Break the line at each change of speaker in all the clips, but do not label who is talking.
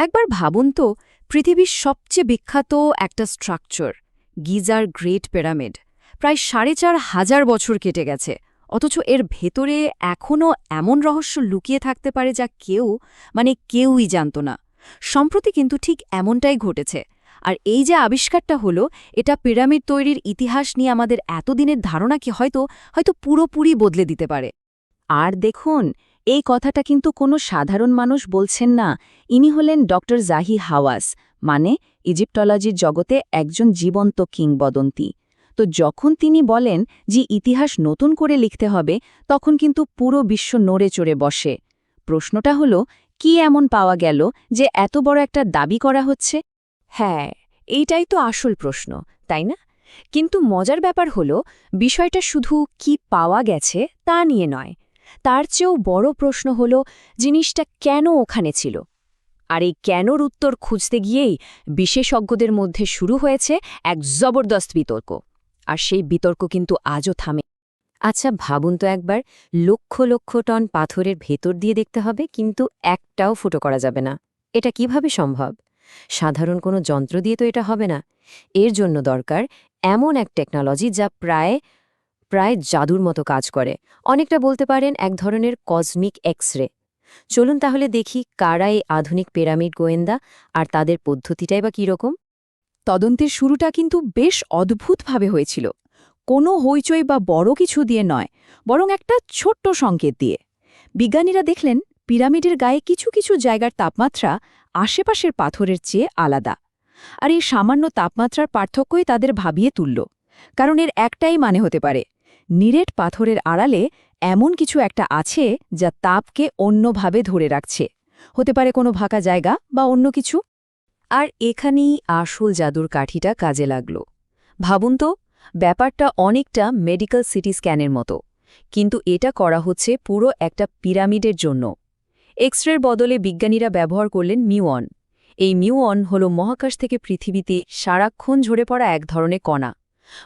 একবার ভাবুন তো, পৃথিবীর সবচেয়ে বিখ্যাত একটা স্ট্রাকচার গিজার গ্রেট পিরামিড প্রায় সাড়ে চার হাজার বছর কেটে গেছে। অথচ এর ভেতরে এখনও এমন রহস্য লুকিয়ে থাকতে পারে যা কেউ মানে কেউই জানত না। সম্প্রতি কিন্তু ঠিক এমনটাই ঘটেছে। আর এই যে আবিষ্কারটা হলো, এটা পিরামিড তৈরির ইতিহাস নিয়ে আমাদের এতদিনের ধারণাকে হয়তো হয়তো পুরোপুরি বদলে দিতে পারে। আর দেখুন এই কথাটা কিন্তু কোনো সাধারণ মানুষ বলছেন না। ইনি হলেন ডক্টর জাহি হাওয়াস মানে ইজিপ্টলজির জগতে একজন জীবন্ত কিংবদন্তি। তো যখন তিনি বলেন যে ইতিহাস নতুন করে লিখতে হবে, তখন কিন্তু পুরো বিশ্ব নড়ে চড়ে বসে। প্রশ্নটা হলো, কি এমন পাওয়া গেল যে এত বড় একটা দাবি করা হচ্ছে? হ্যাঁ এইটাই তো আসল প্রশ্ন, তাই না? কিন্তু মজার ব্যাপার হলো, বিষয়টা শুধু কি পাওয়া গেছে তা নিয়ে নয় তার চেয়েও বড় প্রশ্ন হল, জিনিসটা কেন ওখানে ছিল? আর এই কেনর উত্তর খুঁজতে গিয়েই বিশেষজ্ঞদের মধ্যে শুরু হয়েছে এক জবরদস্ত বিতর্ক। আর সেই বিতর্ক কিন্তু আজও থামে। আচ্ছা ভাবুন তো একবার, লক্ষ লক্ষ টন পাথরের ভেতর দিয়ে দেখতে হবে, কিন্তু একটাও ফুটো করা যাবে না। এটা কীভাবে সম্ভব? সাধারণ কোনো যন্ত্র দিয়ে তো এটা হবে না। এর জন্য দরকার এমন এক টেকনোলজি যা প্রায় প্রায় জাদুর মতো কাজ করে। অনেকটা বলতে পারেন এক ধরনের কসমিক এক্স রে চলুন তাহলে দেখি কারা এই আধুনিক পিরামিড গোয়েন্দা আর তাদের পদ্ধতিটাই বা কীরকম। তদন্তের শুরুটা কিন্তু বেশ অদ্ভুতভাবে হয়েছিল। কোনো হইচই বা বড় কিছু দিয়ে নয়, বরং একটা ছোট্ট সংকেত দিয়ে। বিজ্ঞানীরা দেখলেন, পিরামিডের গায়ে কিছু কিছু জায়গার তাপমাত্রা আশেপাশের পাথরের চেয়ে আলাদা। আর এই সামান্য তাপমাত্রার পার্থক্যই তাদের ভাবিয়ে তুলল। কারণ এর একটাই মানে হতে পারে নিরেট পাথরের আড়ালে এমন কিছু একটা আছে যা তাপকে অন্যভাবে ধরে রাখছে। হতে পারে কোনো ফাঁকা জায়গা বা অন্য কিছু। আর এখানেই আসল জাদুর কাঠিটা কাজে লাগল। ভাবুন তো, ব্যাপারটা অনেকটা মেডিকেল সিটি স্ক্যানের মতো। কিন্তু এটা করা হচ্ছে পুরো একটা পিরামিডের জন্য। এক্স বদলে বিজ্ঞানীরা ব্যবহার করলেন মিউঅন। এই মিউঅন হল মহাকাশ থেকে পৃথিবীতে সারাক্ষণ ঝরে পড়া এক ধরনের কণা।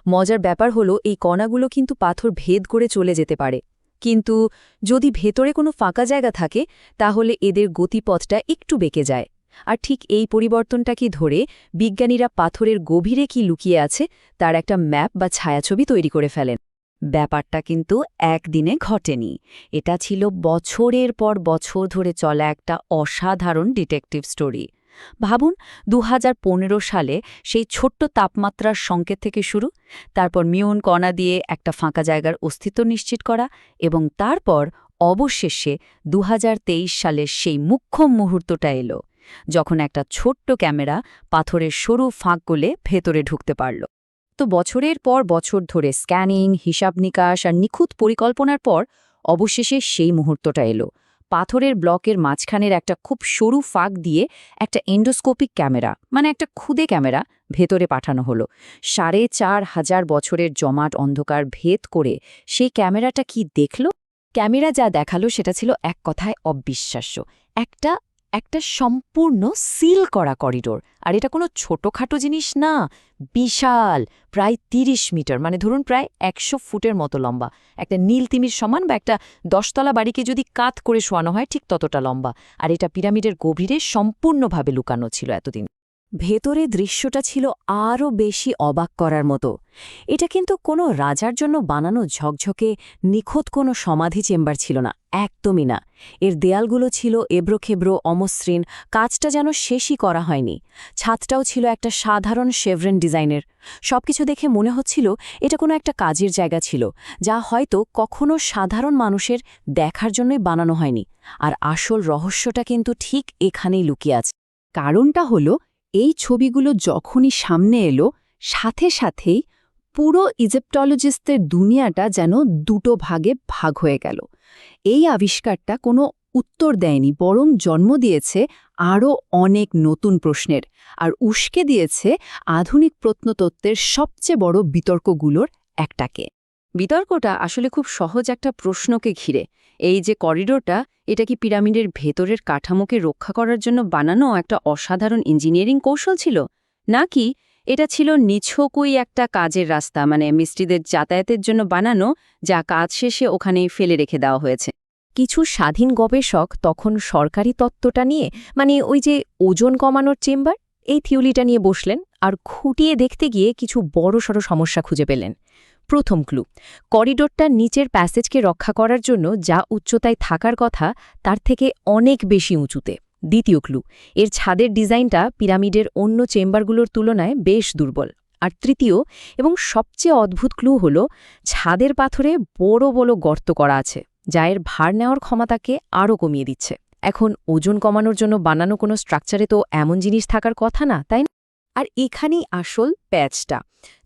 মজার ব্যাপার হলো, এই কণাগুলো কিন্তু পাথর ভেদ করে চলে যেতে পারে। কিন্তু যদি ভেতরে কোনো ফাঁকা জায়গা থাকে, তাহলে এদের গতিপথটা একটু বেঁকে যায়। আর ঠিক এই পরিবর্তনটাকে ধরে বিজ্ঞানীরা পাথরের গভীরে কি লুকিয়ে আছে, তার একটা ম্যাপ বা ছায়াছবি তৈরি করে ফেলেন। ব্যাপারটা কিন্তু একদিনে ঘটেনি। এটা ছিল বছরের পর বছর ধরে চলা একটা অসাধারণ ডিটেকটিভ স্টোরি। ভাবুন, দুহাজার পনেরো সালে সেই ছোট্ট তাপমাত্রার সংকেত থেকে শুরু, তারপর মিউন কণা দিয়ে একটা ফাঁকা জায়গার অস্তিত্ব নিশ্চিত করা এবং তারপর অবশেষে দু হাজার তেইশ সালের সেই মুখ্যম মুহূর্তটা এলো, যখন একটা ছোট্ট ক্যামেরা পাথরের সরু ফাঁক গলে ভেতরে ঢুকতে পারল। তো বছরের পর বছর ধরে স্ক্যানিং, হিসাব নিকাশ আর নিখুঁত পরিকল্পনার পর অবশেষে সেই মুহূর্তটা এলো। পাথরের ব্লকের মাঝখানের একটা খুব সরু ফাঁক দিয়ে একটা এন্ডোস্কোপিক ক্যামেরা মানে একটা খুদে ক্যামেরা ভেতরে পাঠানো হলো। সাড়ে চার হাজার বছরের জমাট অন্ধকার ভেদ করে সেই ক্যামেরাটা কি দেখল? ক্যামেরা যা দেখাল সেটা ছিল এক কথায় অবিশ্বাস্য। একটা একটা সম্পূর্ণ সিল করা করিডোর। আর এটা কোনো ছোটোখাটো জিনিস না, বিশাল, প্রায় ৩০ মিটার মানে ধরুন প্রায় একশো ফুটের মতো লম্বা। একটা নীল তিমির সমান বা একটা দশতলা বাড়িকে যদি কাত করে শোয়ানো হয়, ঠিক ততটা লম্বা। আর এটা পিরামিডের গভীরে সম্পূর্ণভাবে লুকানো ছিল এতদিন। ভেতরে দৃশ্যটা ছিল আরও বেশি অবাক করার মতো। এটা কিন্তু কোনো রাজার জন্য বানানো ঝকঝকে, নিখুঁত কোনো সমাধি চেম্বার ছিল না, একদমই না। এর দেয়ালগুলো ছিল এবড়োখেবড়ো, অমসৃণ, কাজটা যেন শেষই করা হয়নি। ছাদটাও ছিল একটা সাধারণ শেভরেন ডিজাইনের। সবকিছু দেখে মনে হচ্ছিল এটা কোনো একটা কাজের জায়গা ছিল, যা হয়তো কখনো সাধারণ মানুষের দেখার জন্যই বানানো হয়নি। আর আসল রহস্যটা কিন্তু ঠিক এখানেই লুকিয়ে আছে। কারণটা হলো এই ছবিগুলো যখনই সামনে এলো, সাথে সাথেই পুরো ইজিপ্টলজিস্টদের দুনিয়াটা যেন দুটো ভাগে ভাগ হয়ে গেল। এই আবিষ্কারটা কোনো উত্তর দেয়নি, বরং জন্ম দিয়েছে আরও অনেক নতুন প্রশ্নের, আর উস্কে দিয়েছে আধুনিক প্রত্নতত্ত্বের সবচেয়ে বড় বিতর্কগুলোর একটাকে। বিতর্কটা আসলে খুব সহজ একটা প্রশ্নকে ঘিরে। এই যে করিডোরটা, এটা কি পিরামিডের ভেতরের কাঠামোকে রক্ষা করার জন্য বানানো একটা অসাধারণ ইঞ্জিনিয়ারিং কৌশল ছিল? নাকি এটা ছিল নিছকই একটা কাজের রাস্তা মানে মিস্ত্রিদের যাতায়াতের জন্য বানানো, যা কাজ শেষে ওখানেই ফেলে রেখে দেওয়া হয়েছে? কিছু স্বাধীন গবেষক তখন সরকারি তত্ত্বটা নিয়ে মানে ওই যে ওজন কমানোর চেম্বার, এই থিওরিটা নিয়ে বসলেন আর খুঁটিয়ে দেখতে গিয়ে কিছু বড়সড় সমস্যা খুঁজে পেলেন। প্রথম ক্লু। করিডোরটার নিচের প্যাসেজকে রক্ষা করার জন্য যা উচ্চতায় থাকার কথা, তার থেকে অনেক বেশি উঁচুতে। দ্বিতীয় ক্লু। এর ছাদের ডিজাইনটা পিরামিডের অন্য চেম্বারগুলোর তুলনায় বেশ দুর্বল। আর তৃতীয় এবং সবচেয়ে অদ্ভুত ক্লু হল, ছাদের পাথরে বড় বড় গর্ত করা আছে, যা এর ভার নেওয়ার ক্ষমতাকে আরও কমিয়ে দিচ্ছে। এখন ওজন কমানোর জন্য বানানো কোনো স্ট্রাকচারে তো এমন জিনিস থাকার কথা না, তাই আর এখানেই আসল প্যাচটা।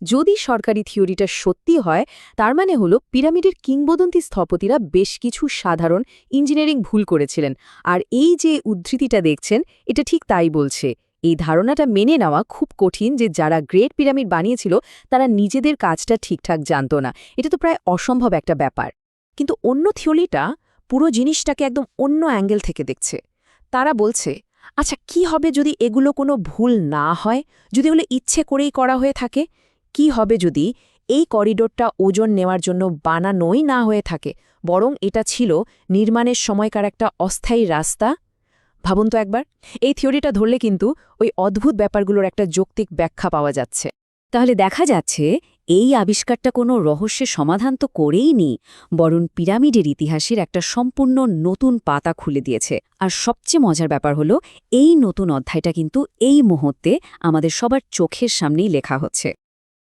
যদি সরকারি থিওরিটা সত্যি হয়, তার মানে হলো পিরামিডের কিংবদন্তি স্থপতিরা বেশ কিছু সাধারণ ইঞ্জিনিয়ারিং ভুল করেছিলেন। আর এই যে উদ্ধৃতিটা দেখছেন, এটা ঠিক তাই বলছে। এই ধারণাটা মেনে নেওয়া খুব কঠিন যে যারা গ্রেট পিরামিড বানিয়েছিল, তারা নিজেদের কাজটা ঠিকঠাক জানত না। এটা তো প্রায় অসম্ভব একটা ব্যাপার। কিন্তু অন্য থিওরিটা পুরো জিনিসটাকে একদম অন্য অ্যাঙ্গেল থেকে দেখছে। তারা বলছে আচ্ছা কি হবে যদি এগুলো কোনো ভুল না হয়? যদি হলে ইচ্ছে করেই করা হয়ে থাকে, কি হবে যদি এই করিডোরটা ওজন নেওয়ার জন্য বানানোই না হয়ে থাকে? বরং এটা ছিল নির্মাণের সময়কার একটা অস্থায়ী রাস্তা? ভাবুন তো একবার, এই থিওরিটা ধরলে কিন্তু ওই অদ্ভুত ব্যাপারগুলোর একটা যৌক্তিক ব্যাখ্যা পাওয়া যাচ্ছে। তাহলে দেখা যাচ্ছে এই আবিষ্কারটা কোনো রহস্যের সমাধান তো করেই নি, বরং পিরামিডের ইতিহাসের একটা সম্পূর্ণ নতুন পাতা খুলে দিয়েছে। আর সবচেয়ে মজার ব্যাপার হলো, এই নতুন অধ্যায়টা কিন্তু এই মুহূর্তে আমাদের সবার চোখের সামনেই লেখা হচ্ছে।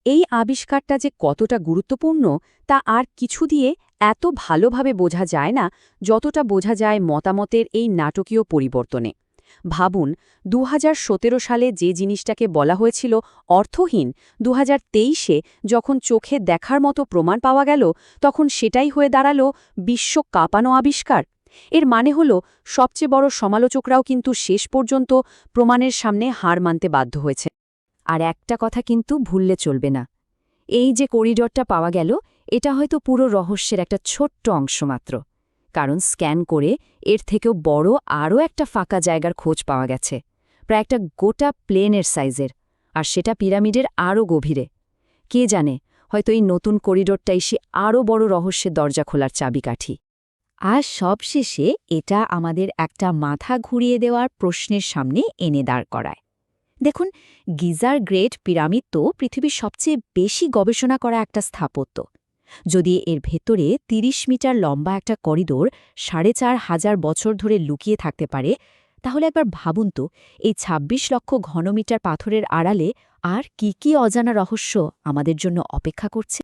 এই আবিষ্কারটা যে কতটা গুরুত্বপূর্ণ, তা আর কিছু দিয়ে এত ভালোভাবে বোঝা যায় না, যতটা বোঝা যায় মতামতের এই নাটকীয় পরিবর্তনে। ভাবুন দু হাজার সতেরো সালে যে জিনিসটাকে বলা হয়েছিল অর্থহীন দু তেইশে যখন চোখে দেখার মতো প্রমাণ পাওয়া গেল, তখন সেটাই হয়ে দাঁড়াল বিশ্ব কাঁপানো আবিষ্কার। এর মানে হল, সবচেয়ে বড় সমালোচকরাও কিন্তু শেষ পর্যন্ত প্রমাণের সামনে হার মানতে বাধ্য হয়েছে। আর একটা কথা কিন্তু ভুললে চলবে না। এই যে করিডরটা পাওয়া গেল, এটা হয়তো পুরো রহস্যের একটা ছোট্ট অংশ মাত্র। কারণ স্ক্যান করে এর থেকেও বড় আরও একটা ফাঁকা জায়গার খোঁজ পাওয়া গেছে, প্রায় একটা গোটা প্লেনের সাইজের, আর সেটা পিরামিডের আরও গভীরে। কে জানে, হয়তো এই নতুন করিডোরটা এসে আরও বড় রহস্যের দরজা খোলার চাবিকাঠি। আর সবশেষে এটা আমাদের একটা মাথা ঘুরিয়ে দেওয়ার প্রশ্নের সামনে এনে দাঁড় করায়। দেখুন, গিজার গ্রেট পিরামিড তো পৃথিবীর সবচেয়ে বেশি গবেষণা করা একটা স্থাপত্য। যদি এর ভেতরে ৩০ মিটার লম্বা একটা করিডোর সাড়ে চার হাজার বছর ধরে লুকিয়ে থাকতে পারে, তাহলে একবার ভাবুন তো, এই ২৬ লক্ষ ঘনমিটার পাথরের আড়ালে আর কি কি অজানা রহস্য আমাদের জন্য অপেক্ষা করছে?